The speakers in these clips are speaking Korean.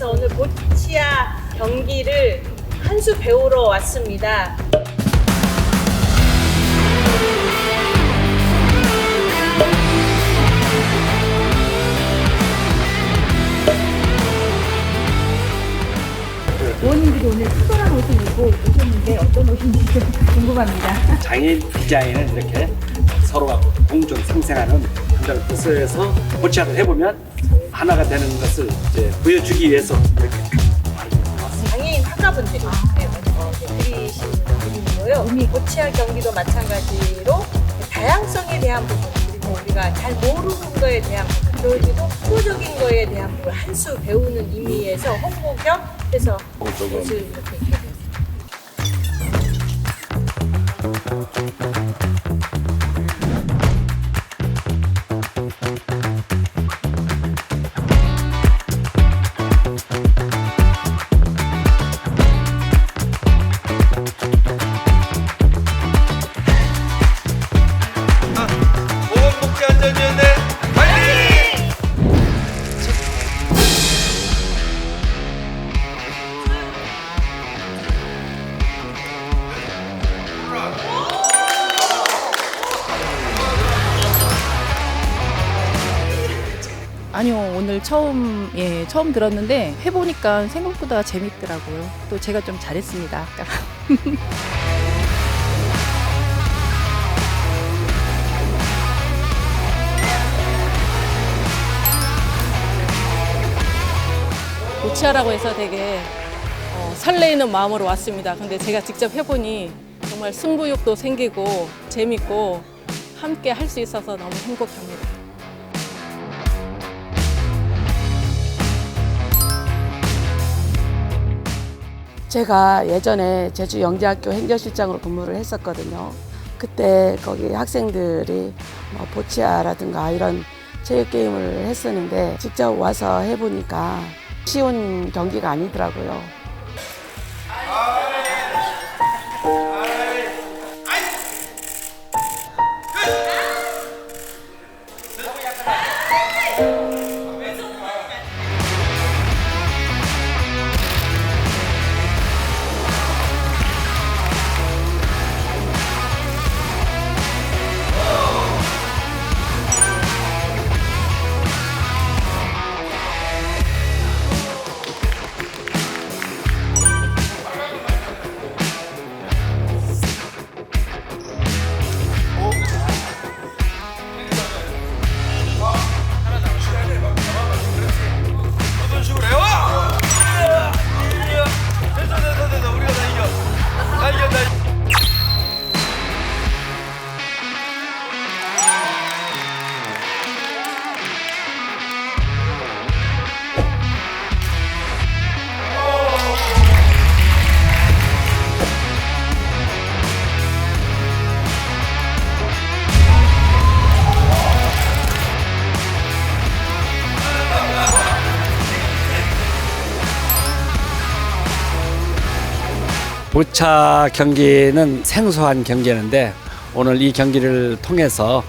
보건복지안전위원회에서 오늘 보치아 경기를 한 수 배우러 왔습니다. 의원님들이 오늘 특별한 옷을 입고 오셨는데 어떤 옷인지 좀 궁금합니다. 장애인 비장애인은 이렇게 서로가 공존 상생하는 한다는 뜻에서 고치학을 해보면 하나가 되는 것을 이제 보여주기 위해서 이렇게 장애인 학과분들이 네, 어, 이제 그리신 그림이고요. 보치아 경기도 마찬가지로 다양성에 대한 부분 그리고 우리가 잘 모르는 거에 대한 부분 그리고 프로적인 거에 대한 부분 한 수 배우는 의미에서 홍보 겸 해서 옷을 이렇게 입게 됐습니다. 아니요 오늘 처음 예 처음 들었는데 해보니까 생각보다 재밌더라고요 또 제가 좀 잘했습니다 아까 고치아라고 해서 되게 어, 설레이는 마음으로 왔습니다. 근데 제가 직접 해보니 정말 승부욕도 생기고 재밌고 함께 할 수 있어서 너무 행복합니다. 제가 예전에 제주 영재학교 행정실장으로 근무를 했었거든요. 그때 거기 학생들이 뭐 보치아라든가 이런 체육 게임을 했었는데 직접 와서 해보니까 쉬운 경기가 아니더라고요. 보차 경기는 생소한 경기였는데 오늘 이 경기를 통해서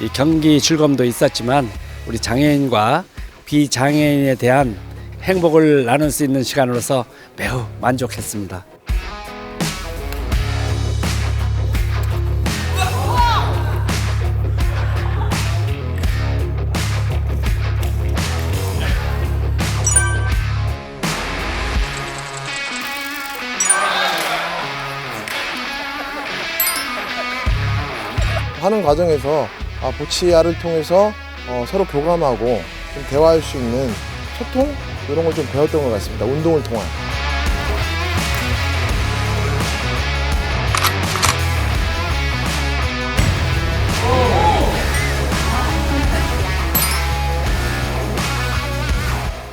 이 경기 즐거움도 있었지만 우리 장애인과 비장애인에 대한 행복을 나눌 수 있는 시간으로서 매우 만족했습니다. 하는 과정에서 아, 보치아를 통해서 어, 서로 교감하고 좀 대화할 수 있는 소통 이런 걸 좀 배웠던 것 같습니다. 운동을 통한.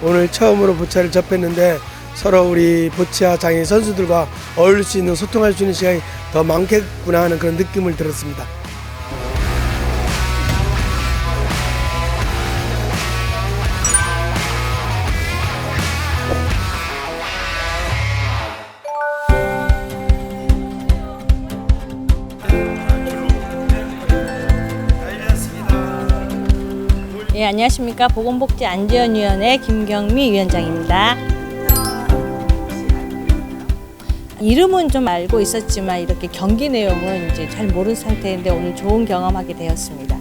오늘 처음으로 보치아를 접했는데 서로 우리 보치아 장애 선수들과 어울릴 수 있는 소통할 수 있는 시간이 더 많겠구나 하는 그런 느낌을 들었습니다. 안녕하십니까. 보건복지 안전위원회 김경미 위원장입니다. 이름은 좀 알고 있었지만 이렇게 경기 내용은 이제 잘 모르는 상태인데 오늘 좋은 경험하게 되었습니다.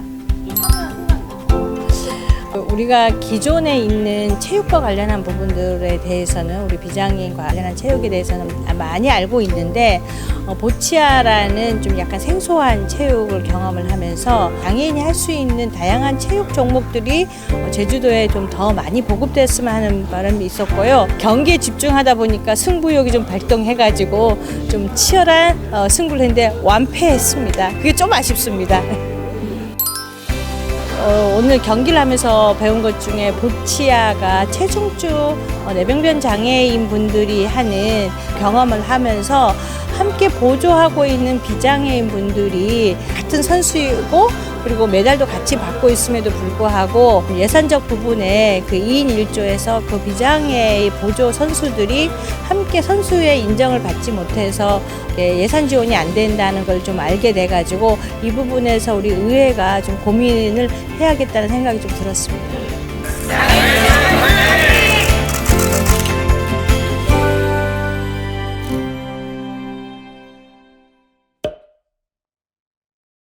우리가 기존에 있는 체육과 관련한 부분들에 대해서는 우리 비장애인과 관련한 체육에 대해서는 많이 알고 있는데 어, 보치아라는 좀 약간 생소한 체육을 경험을 하면서 장애인이 할 수 있는 다양한 체육 종목들이 어, 제주도에 좀 더 많이 보급됐으면 하는 바람이 있었고요. 경기에 집중하다 보니까 승부욕이 좀 발동해가지고 좀 치열한 어, 승부를 했는데 완패했습니다. 그게 좀 아쉽습니다. 어, 오늘 경기를 하면서 배운 것 중에 보치아가 체중주 어, 내병변 장애인 분들이 하는 경험을 하면서 함께 보조하고 있는 비장애인 분들이 같은 선수이고 그리고 메달도 같이 받고 있음에도 불구하고 예산적 부분에 그 2인 1조에서 그 비장애 보조 선수들이 함께 선수의 인정을 받지 못해서 예, 예산 지원이 안 된다는 걸 좀 알게 돼가지고 이 부분에서 우리 의회가 좀 고민을 해야겠다는 생각이 좀 들었습니다.